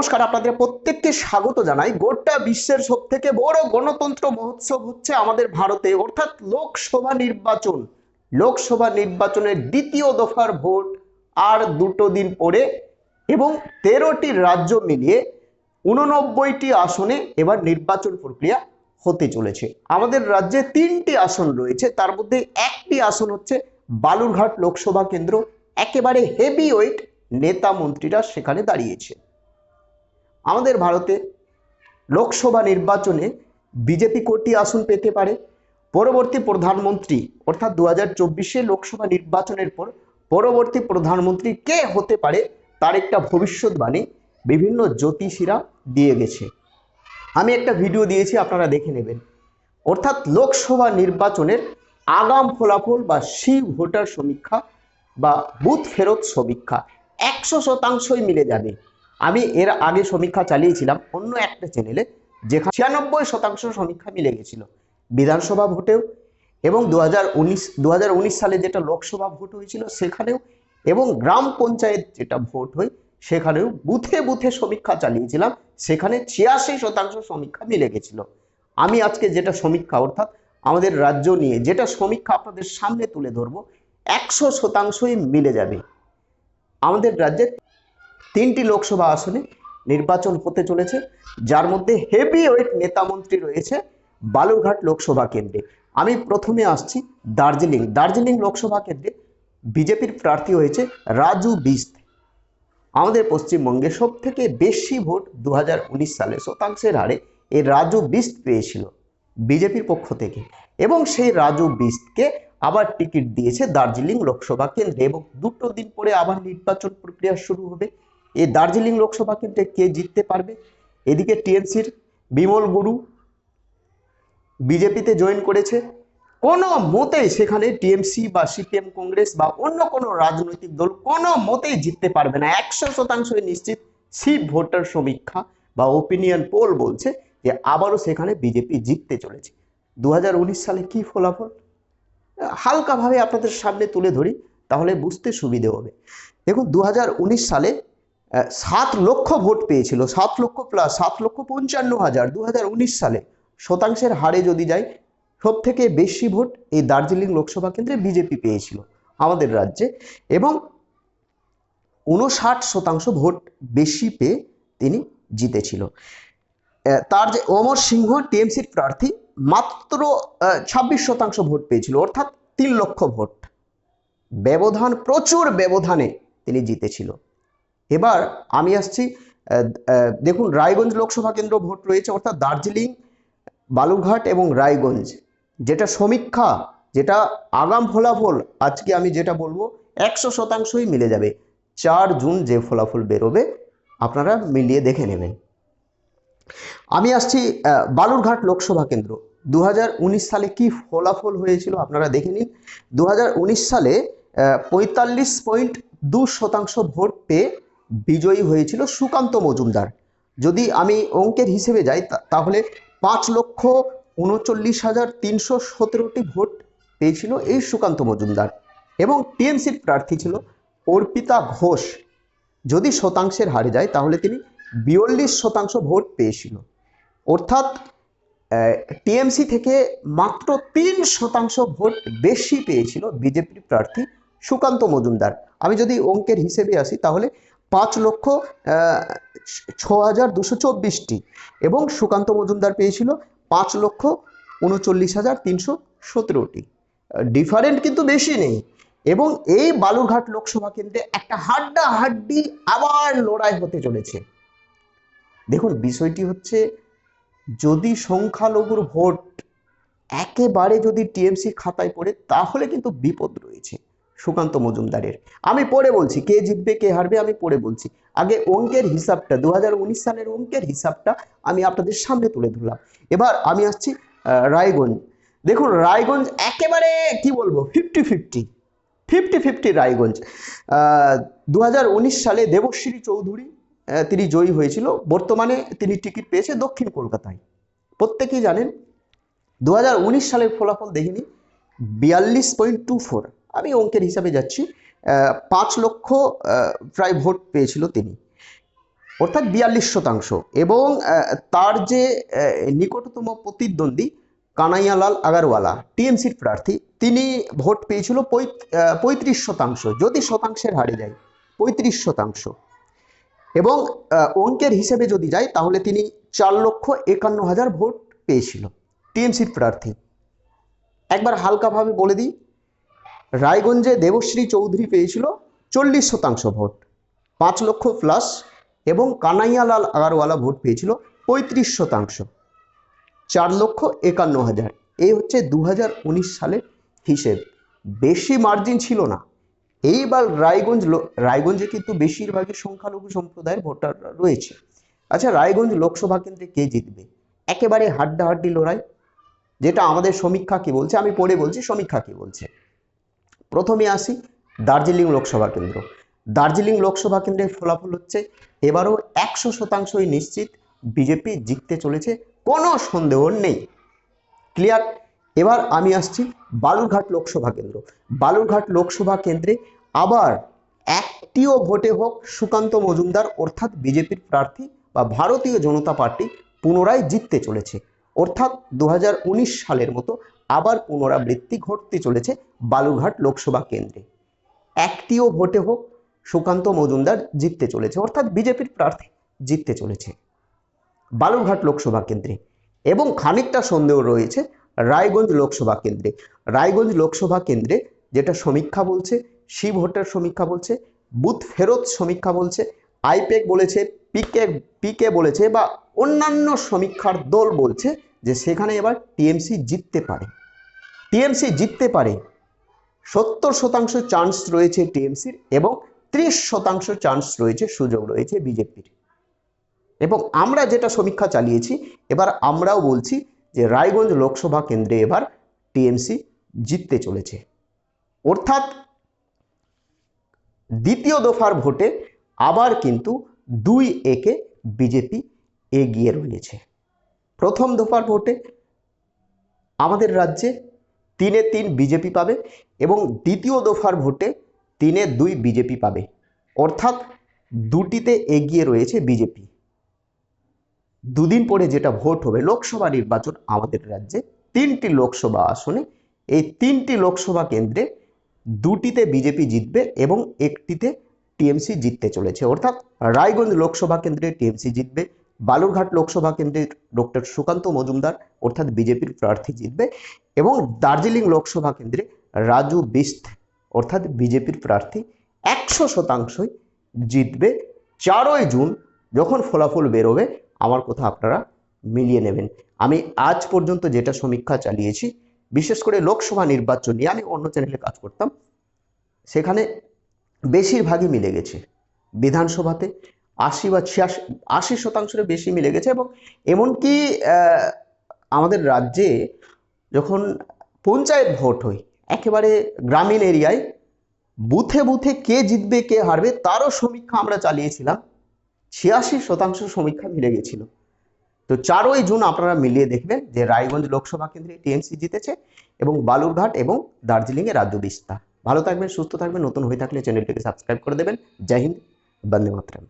নমস্কার, আপনাদের প্রত্যেককে স্বাগত জানাই। গোটা বিশ্বের সব থেকে বড় গণতন্ত্র মহোৎসব হচ্ছে আমাদের ভারতে, অর্থাৎ লোকসভা নির্বাচন। লোকসভা নির্বাচনের দ্বিতীয় দফার ভোট আর দুটো দিন পরে এবং তেরোটি রাজ্য মিলিয়ে উননব্বইটি আসনে এবার নির্বাচন প্রক্রিয়া হতে চলেছে। আমাদের রাজ্যে তিনটি আসন রয়েছে, তার মধ্যে একটি আসন হচ্ছে বালুরঘাট লোকসভা কেন্দ্র। একেবারে হেভি ওয়েট নেতা মন্ত্রীরা সেখানে দাঁড়িয়েছে। আমাদের ভারতে লোকসভা নির্বাচনে বিজেপি কোটি আসন পেতে পারে। পরবর্তী প্রধানমন্ত্রী, অর্থাৎ দু হাজার লোকসভা নির্বাচনের পর পরবর্তী প্রধানমন্ত্রী কে হতে পারে, তার একটা ভবিষ্যৎবাণী বিভিন্ন জ্যোতিষীরা দিয়ে গেছে। আমি একটা ভিডিও দিয়েছি, আপনারা দেখে নেবেন। অর্থাৎ লোকসভা নির্বাচনের আগাম ফলাফল বা সি ভোটার সমীক্ষা বা বুথ ফেরত সমীক্ষা একশো শতাংশই মিলে যাবে। আমি এর আগে সমীক্ষা চালিয়েছিলাম অন্য একটা চ্যানেলে যেখানে ছিয়ানব্বই শতাংশ সমীক্ষা মিলে গেছিল বিধানসভা ভোটেও এবং দু হাজার উনিশ উনিশ সালে যেটা লোকসভা ভোট হয়েছিল সেখানেও এবং গ্রাম পঞ্চায়েত যেটা ভোট হয় সেখানেও বুথে বুথে সমীক্ষা চালিয়েছিলাম, সেখানে ছিয়াশি শতাংশ সমীক্ষা মিলে গেছিল। আমি আজকে যেটা সমীক্ষা, অর্থাৎ আমাদের রাজ্য নিয়ে যেটা সমীক্ষা আপনাদের সামনে তুলে ধরবো, একশো শতাংশই মিলে যাবে। আমাদের রাজ্যে তিনটি লোকসভা আসনে নির্বাচন হতে চলেছে, যার মধ্যে হেভি ওয়েট নেতামন্ত্রী রয়েছে বালুরঘাট লোকসভা কেন্দ্রে। আমি প্রথমে আসছি দার্জিলিং। দার্জিলিং লোকসভা কেন্দ্রে বিজেপির প্রার্থী হয়েছে রাজু বিস্ত। আমাদের পশ্চিমবঙ্গে সব থেকে বেশি ভোট দু হাজার উনিশ সালে শতাংশের হারে এই রাজু বিস্ত পেয়েছিল বিজেপির পক্ষ থেকে এবং সেই রাজু বিস্তকে আবার টিকিট দিয়েছে দার্জিলিং লোকসভা কেন্দ্রে এবং দুটো দিন পরে আবার নির্বাচন প্রক্রিয়া শুরু হবে। এই দার্জিলিং লোকসভা কেন্দ্রে কে জিততে পারবে? এদিকে টিএমসির বিমল গুরু বিজেপিতে জয়েন করেছে। কোনো মতেই সেখানে টিএমসি বা সিপিএম কংগ্রেস বা অন্য কোনো রাজনৈতিক দল কোনো মতেই জিততে পারবে না। একশো শতাংশই নিশ্চিত সি ভোটার সমীক্ষা বা ওপিনিয়ন পোল বলছে যে আবারও সেখানে বিজেপি জিততে চলেছে। দু হাজার উনিশ সালে কি ফলাফল? হালকাভাবে আপনাদের সামনে তুলে ধরি, তাহলে বুঝতে সুবিধে হবে। দেখুন দু হাজার উনিশ সালে সাত লক্ষ ভোট পেয়েছিল। সাত লক্ষ প্লাস সাত লক্ষ পঞ্চান্ন হাজার দু সালে শতাংশের হারে যদি যাই সব থেকে বেশি ভোট এই দার্জিলিং লোকসভা কেন্দ্রে বিজেপি পেয়েছিল আমাদের রাজ্যে এবং উনষাট শতাংশ ভোট বেশি পেয়ে তিনি জিতেছিল। তার যে অমর সিংহ, টিএমসির প্রার্থী, মাত্র ছাব্বিশ শতাংশ ভোট পেয়েছিল, অর্থাৎ তিন লক্ষ ভোট। ব্যবধান, প্রচুর ব্যবধানে তিনি জিতেছিল। এবার আমি আসছি দেখুন রায়গঞ্জ লোকসভা কেন্দ্র ভোট রয়েছে, অর্থাৎ দার্জিলিং, বালুরঘাট এবং রায়গঞ্জ। যেটা সমীক্ষা, যেটা আগাম ফলাফল, আজকে আমি যেটা বলব, একশো শতাংশই মিলে যাবে। চার জুন যে ফলাফল বেরোবে, আপনারা মিলিয়ে দেখে নেবেন। আমি আসছি বালুরঘাট লোকসভা কেন্দ্র। দু হাজার উনিশ সালে কি ফলাফল হয়েছিল আপনারা দেখে নিন। দু হাজার উনিশ সালে পঁয়তাল্লিশ পয়েন্ট দু শতাংশ ভোট পেয়ে বিজয়ী হয়েছিল সুকান্ত মজুমদার। যদি আমি অঙ্কের হিসেবে যাই তাহলে পাঁচ লক্ষ উনচল্লিশ হাজার তিনশো সতেরোটি ভোট পেয়েছিল এই সুকান্ত মজুমদার। এবং টিএমসির প্রার্থী ছিল অর্পিতা ঘোষ। যদি শতাংশের হারে যায় তাহলে তিনি বিয়াল্লিশ শতাংশ ভোট পেয়েছিল। অর্থাৎ টিএমসি থেকে মাত্র তিন শতাংশ ভোট বেশি পেয়েছিল বিজেপির প্রার্থী সুকান্ত মজুমদার। আমি যদি অঙ্কের হিসেবে আসি, তাহলে পাঁচ লক্ষ ছ হাজার দুশো চব্বিশটি। এবং সুকান্ত মজুমদার পেয়েছিল পাঁচ লক্ষ উনচল্লিশ হাজার তিনশো সতেরোটি। ডিফারেন্ট কিন্তু বেশি নেই। এবং এই বালুরঘাট লোকসভা কেন্দ্রে একটা হাড্ডা হাড্ডি আবার লড়াই হতে চলেছে। দেখুন, বিষয়টি হচ্ছে, যদি সংখ্যালঘুর ভোট একেবারে যদি টিএমসি খাতায় পড়ে, তাহলে কিন্তু বিপদ রয়েছে। সুকান্ত মজুমদারের। আমি পরে বলছি, কে জিতবে, কে হারবে, আমি পরে বলছি। আগে অঙ্কের হিসাবটা দু হাজার উনিশ সালের অঙ্কের হিসাবটা আমি আপনাদের সামনে তুলে ধরলাম। এবার আমি আসছি রায়গঞ্জ। দেখুন, রায়গঞ্জ একেবারে, কি বলব fifty fifty fifty fifty Raiganj. দু হাজার উনিশ সালে দেবশ্রী চৌধুরী তিনি জয়ী হয়েছিল। বর্তমানে তিনি টিকিট পেয়েছে দক্ষিণ কলকাতায়। প্রত্যেকেই জানেন দু হাজার উনিশ সালের ফলাফল দেখিনি, বিয়াল্লিশ পয়েন্ট টু ফোর। আমি অঙ্কের হিসাবে যাচ্ছি। পাঁচ লক্ষ প্রায় ভোট পেয়েছিল তিনি। অর্থাৎ বিয়াল্লিশ শতাংশ। এবং তার যে নিকটতম প্রতিদ্বন্দ্বী কানাইয়ালাল আগারওয়ালা, টিএমসির প্রার্থী, তিনি ভোট পেয়েছিল পঁয়ত্রিশ শতাংশ। যদি শতাংশের হারে যায়, পঁয়ত্রিশ শতাংশ। এবং অঙ্কের হিসেবে যদি যায়, তাহলে তিনি চার লক্ষ একান্ন হাজার ভোট পেয়েছিল টিএমসির প্রার্থী। একবার হালকাভাবে বলে দিই রায়গঞ্জে দেবশ্রী চৌধুরী পেয়েছিল চল্লিশ শতাংশ ভোট, পাঁচ লক্ষ প্লাস এবং কানাইয়ালাল আগারওয়ালা ভোট পেয়েছিল পঁয়ত্রিশ শতাংশ। চার লক্ষ একান্ন হাজার এই হচ্ছে দু হাজার উনিশ সালের হিসেব। বেশি মার্জিন ছিল না। এইবার রায়গঞ্জ রায়গঞ্জে কিন্তু বেশিরভাগই সংখ্যালঘু সম্প্রদায়ের ভোটাররা রয়েছে। আচ্ছা রায়গঞ্জ লোকসভা কেন্দ্রে কে জিতবে? একেবারে হাড্ডাহাড্ডি লড়াই, যেটা আমাদের সমীক্ষা কি বলছে, আমি পড়ে বলছি সমীক্ষা কি বলছে। প্রথমে আসি দার্জিলিং লোকসভা কেন্দ্র। দার্জিলিং লোকসভা কেন্দ্রের ফলাফল হচ্ছে, এবারও একশো শতাংশই নিশ্চিত বিজেপি জিততে চলেছে, কোনো সন্দেহ নেই। ক্লিয়ার? এবার আমি আসছি বালুরঘাট লোকসভা কেন্দ্র। বালুরঘাট লোকসভা কেন্দ্রে আবার একটিও ভোটে হোক সুকান্ত মজুমদার, অর্থাৎ বিজেপির প্রার্থী বা ভারতীয় জনতা পার্টি পুনরায় জিততে চলেছে। অর্থাৎ দু হাজার উনিশ সালের মতো আবার পুনরাবৃত্তি ঘটতে চলেছে বালুরঘাট লোকসভা কেন্দ্রে। একটিও ভোটে হোক, সুকান্ত মজুমদার জিততে চলেছে, অর্থাৎ বিজেপির প্রার্থী জিততে চলেছে বালুরঘাট লোকসভা কেন্দ্রে। এবং খানিকটা সন্দেহ রয়েছে রায়গঞ্জ লোকসভা কেন্দ্রে। রায়গঞ্জ লোকসভা কেন্দ্রে যেটা সমীক্ষা বলছে, সি ভোটার সমীক্ষা বলছে, বুথ ফেরত সমীক্ষা বলছে আইপেক বলেছে, পিকে পিকে বলেছে বা অন্যান্য সমীক্ষার দল বলছে যে সেখানে এবার টিএমসি জিততে পারে। টিএমসি জিততে পারে, সত্তর শতাংশ চান্স রয়েছে টিএমসির এবং ত্রিশ শতাংশ চান্স রয়েছে, সুযোগ রয়েছে বিজেপির এবং আমরা যেটা সমীক্ষা চালিয়েছি, এবার আমরাও বলছি যে রায়গঞ্জ লোকসভা কেন্দ্রে এবার টিএমসি জিততে চলেছে। অর্থাৎ দ্বিতীয় দফার ভোটে আবার কিন্তু দুই একে বিজেপি এগিয়ে রয়েছে। প্রথম দফার ভোটে আমাদের রাজ্যে তিনে তিন বিজেপি পাবে এবং দ্বিতীয় দফার ভোটে তিনে দুই বিজেপি পাবে। অর্থাৎ দুটিতে এগিয়ে রয়েছে বিজেপি। দুদিন পরে যেটা ভোট হবে লোকসভা নির্বাচন আমাদের রাজ্যে তিনটি লোকসভা আসনে। এই তিনটি লোকসভা কেন্দ্রে দুটিতে বিজেপি জিতবে এবং একটিতে টিএমসি জিততে চলেছে। অর্থাৎ রায়গঞ্জ লোকসভা কেন্দ্রে টিএমসি জিতবে। বালুরঘাট লোকসভা কেন্দ্রের ডক্টর সুকান্ত মজুমদার অর্থাৎ বিজেপির প্রার্থী জিতবে এবং দার্জিলিং লোকসভা কেন্দ্রে রাজু বিস্ত অর্থাৎ বিজেপির প্রার্থী একশো শতাংশই জিতবে চারই জুন যখন ফলাফল বেরোবে, আমার কথা আপনারা মিলিয়ে নেবেন। আমি আজ পর্যন্ত যেটা সমীক্ষা চালিয়েছি, বিশেষ করে লোকসভা নির্বাচন নিয়ে আমি অন্য চ্যানেলে কাজ করতাম, সেখানে বেশিরভাগই মিলে গেছে। বিধানসভাতে আশি বা ছিয়াশি, আশি শতাংশের বেশি মিলে গেছে এবং এমনকি আমাদের রাজ্যে যখন পঞ্চায়েত ভোট হয়, একেবারে গ্রামীণ এরিয়ায়, বুথে বুথে কে জিতবে, কে হারবে, তারও সমীক্ষা আমরা চালিয়েছিলাম। ছিয়াশি শতাংশ সমীক্ষা মিলে গেছিল। তো চারই জুন আপনারা মিলিয়ে দেখবেন যে রায়গঞ্জ লোকসভা কেন্দ্রে টিএমসি জিতেছে এবং বালুরঘাট এবং দার্জিলিংয়ে রাজ্য বিস্তার। ভালো থাকবেন, সুস্থ থাকবেন, নতুন হয়ে থাকলে চ্যানেলটিকে সাবস্ক্রাইব করে দেবেন। জয় হিন্দ, বন্দে মাতরম।